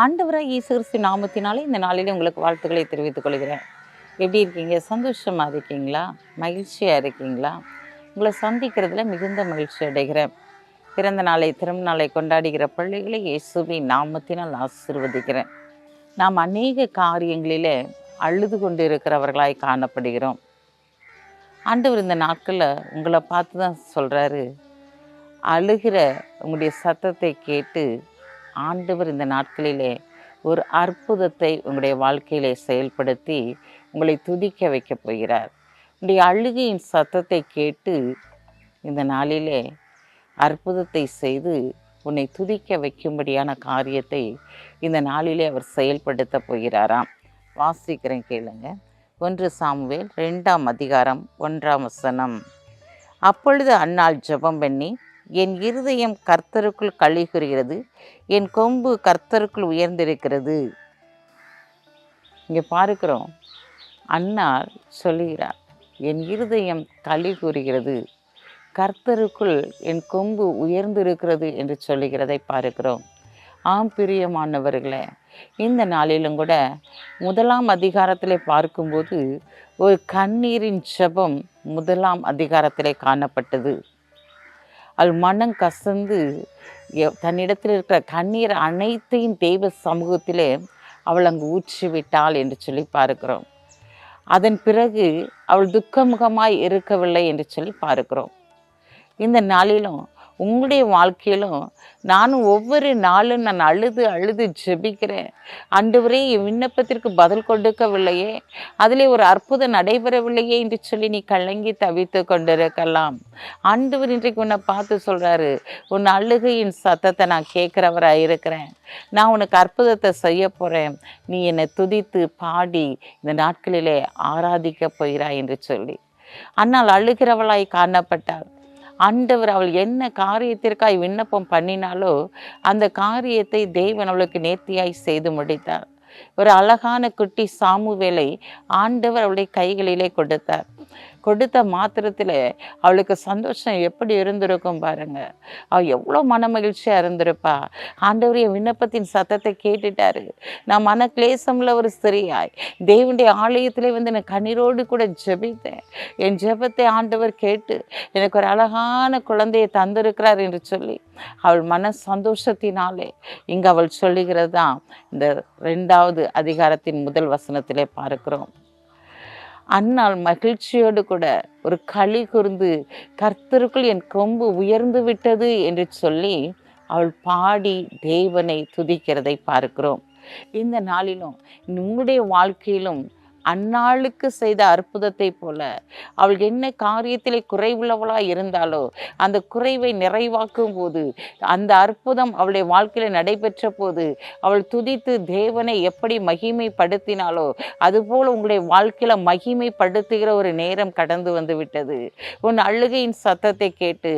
ஆண்டவராக இயேசு நாமத்தினாலே இந்த நாளிலே உங்களுக்கு வாழ்த்துக்களை தெரிவித்துக் கொள்கிறேன். எப்படி இருக்கீங்க? சந்தோஷமாக இருக்கீங்களா? மகிழ்ச்சியாக இருக்கீங்களா? உங்களை சந்திக்கிறதுல மிகுந்த மகிழ்ச்சி அடைகிறேன். பிறந்த நாளை திரும்ப நாளை கொண்டாடுகிற பிள்ளைகளை இயேசுவை நாமத்தினால் ஆசிர்வதிக்கிறேன். நாம் அநேக காரியங்களிலே அழுது கொண்டு இருக்கிறவர்களாய் காணப்படுகிறோம். ஆண்டவர் இந்த நாட்களில் உங்களை பார்த்து தான் சொல்கிறாரு அழுகிற உங்களுடைய சத்தத்தை கேட்டு ஆண்டவர் இந்த நாட்களிலே ஒரு அற்புதத்தை உங்களுடைய வாழ்க்கையிலே செயல்படுத்தி உங்களை துதிக்க வைக்கப் போகிறார். உங்களுடைய அழுகையின் சத்தத்தை கேட்டு இந்த நாளிலே அற்புதத்தை செய்து உன்னை துதிக்க வைக்கும்படியான காரியத்தை இந்த நாளிலே அவர் செயல்படுத்த போகிறாராம். வாசிக்கிறேன் கேளுங்க. ஒன்று சாமுவேல் ரெண்டாம் அதிகாரம் ஒன்றாம் வசனம். அப்பொழுது அன்னாள் ஜெபம் பண்ணி என் இருதயம் கர்த்தருக்குள் கழிகுறுகிறது என் கொம்பு கர்த்தருக்குள் உயர்ந்திருக்கிறது. இங்கே பார்க்கிறோம். அன்னார் சொல்லுகிறார் என் இருதயம் களி கூறுகிறது கர்த்தருக்குள் என் கொம்பு உயர்ந்திருக்கிறது என்று சொல்லுகிறதை பார்க்கிறோம். ஆம் பிரியமானவர்களே இந்த நாளிலும் கூட முதலாம் அதிகாரத்திலே பார்க்கும்போது ஒரு கண்ணீரின் செபம் முதலாம் அதிகாரத்திலே காணப்பட்டது. அவள் மனம் கசந்து எ- தன்னிடத்தில் இருக்கிற கண்ணீர் அனைத்தையும் தெய்வ சமூகத்திலே அவள் அங்கு ஊற்றி விட்டாள் என்று சொல்லி பார்க்கிறோம். அதன் பிறகு அவள் துக்கமுகமாய் இருக்கவில்லை என்று சொல்லி பார்க்கிறோம். இந்த நாளிலும் உங்களுடைய வாழ்க்கையிலும் நானும் ஒவ்வொரு நாளும் நான் அழுது அழுது ஜெபிக்கிறேன். ஆண்டவரே என் விண்ணப்பத்திற்கு பதில் கொடுக்கவில்லையே. அதிலே ஒரு அற்புதம் நடைபெறவில்லையே என்று சொல்லி நீ கலங்கி தவித்து கொண்டிருக்கலாம். ஆண்டவர் இன்றைக்கு உன்னை பார்த்து சொல்கிறாரு உன் அழுகையின் சத்தத்தை நான் கேட்குறவராக இருக்கிறேன். நான் உனக்கு அற்புதத்தை செய்ய போகிறேன் நீ என்னை துதித்து பாடி இந்த நாட்களிலே ஆராதிக்க போகிறாய் என்று சொல்லி. அன்னால் அழுகிறவளாய் காணப்பட்டாள். ஆண்டவர் அவள் என்ன காரியத்திற்காய் விண்ணப்பம் பண்ணினாலோ அந்த காரியத்தை தேவன் அவளுக்கு நேர்த்தியாய் செய்து முடித்தார். ஒரு அழகான குட்டி சாமுவேலை ஆண்டவர் அவளுடைய கைகளிலே கொடுத்தார். கொடுத்த மாத்திரத்தில் அவளுக்கு சந்தோஷம் எப்படி இருந்திருக்கும் பாருங்க. அவள் எவ்வளோ மன மகிழ்ச்சியாக இருந்திருப்பா ஆண்டவரைய விண்ணப்பத்தின் சத்தத்தை கேட்டுட்டாரு. நான் மன கிளேசமில் ஒரு ஸ்திரியாய் தேவனுடைய ஆலயத்திலே வந்து நான் கண்ணீரோடு கூட ஜெபித்தேன். என் ஜெபத்தை ஆண்டவர் கேட்டு எனக்கு ஒரு அழகான குழந்தையை தந்திருக்கிறார் என்று சொல்லி அவள் மன சந்தோஷத்தினாலே இங்கு அவள் சொல்லுகிறது தான் இந்த ரெண்டாவது அதிகாரத்தின் முதல் வசனத்திலே பார்க்கிறோம். அன்னால் மகிழ்ச்சியோடு கூட ஒரு களி கூர்ந்து கர்த்தருக்குள் என் கொம்பு உயர்ந்து விட்டது என்று சொல்லி அவள் பாடி தேவனை துதிக்கிறதை பார்க்கிறோம். இந்த நாளிலும் உங்களுடைய வாழ்க்கையிலும் அந்நாளுக்கு செய்த அற்புதத்தை போல அவள் என்ன காரியத்திலே குறைவுள்ளவளாக இருந்தாலோ அந்த குறைவை நிறைவாக்கும் போது அந்த அற்புதம் அவளுடைய வாழ்க்கையில் நடைபெற்ற போது அவள் துதித்து தேவனை எப்படி மகிமைப்படுத்தினாலோ அதுபோல் உங்களுடைய வாழ்க்கையில் மகிமைப்படுத்துகிற ஒரு நேரம் கடந்து வந்து விட்டது. உன் அழுகையின் சத்தத்தை கேட்டு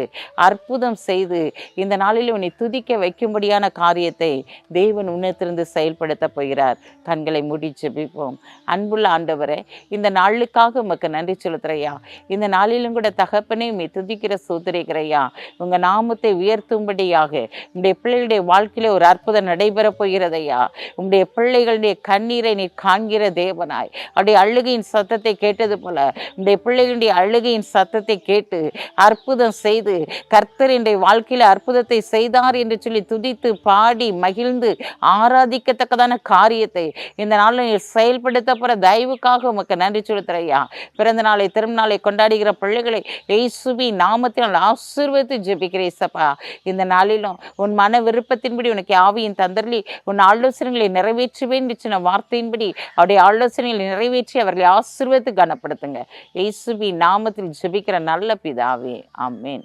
அற்புதம் செய்து இந்த நாளில் உன்னை துதிக்க வைக்கும்படியான காரியத்தை தேவன் உன்னத்திலிருந்து செயல்படுத்த போகிறார். கண்களை மூடி ஜெபிப்போம். அன்புள்ள ஆண்டவரே இந்த நாளுக்காக உமக்கு நன்றி செலுத்துறையா இந்த நாளிலும் கூட தகப்பனே உண்மை துதிக்கிற சோதரிக்கிறையா உங்கள் நாமத்தை உயர்த்தும்படியாக உங்களுடைய பிள்ளைகளுடைய வாழ்க்கையில ஒரு அற்புதம் நடைபெற போகிறதையா. உங்களுடைய பிள்ளைகளுடைய கண்ணீரை நீ காண்கிற தேவனாய். அவருடைய அழுகையின் சத்தத்தை கேட்டது போல உங்களுடைய பிள்ளைகளுடைய அழுகையின் சத்தத்தை கேட்டு அற்புதம் செய்து கர்த்தர் இன்றைய வாழ்க்கையில் அற்புதத்தை செய்தார் என்று சொல்லி துதித்து பாடி மகிழ்ந்து ஆராதிக்கத்தக்கதான காரியத்தை இந்த நாளில் செயல்படுத்தப்பட தயவு தயவுக்காக உமக்கு நன்றி செலுத்துறையா பிறந்த நாளை திருநாளை நாளை கொண்டாடுகிற பிள்ளைகளை ஏசுபி நாமத்தில் ஆசீர்வதித்து ஜெபிக்கிறேன் சப்பா இந்த நாளிலும் உன் மன விருப்பத்தின்படி உனக்கு ஆவியின் தந்தர்லி உன் ஆலோசனைகளை நிறைவேற்றுவேன் என்று சொன்ன வார்த்தையின்படி அவருடைய ஆலோசனைகளை நிறைவேற்றி அவர்களை ஆசீர்வதித்து கனப்படுத்துங்க. ஏசுபி நாமத்தில் ஜெபிக்கிற நல்ல பிதாவே. ஆமென்.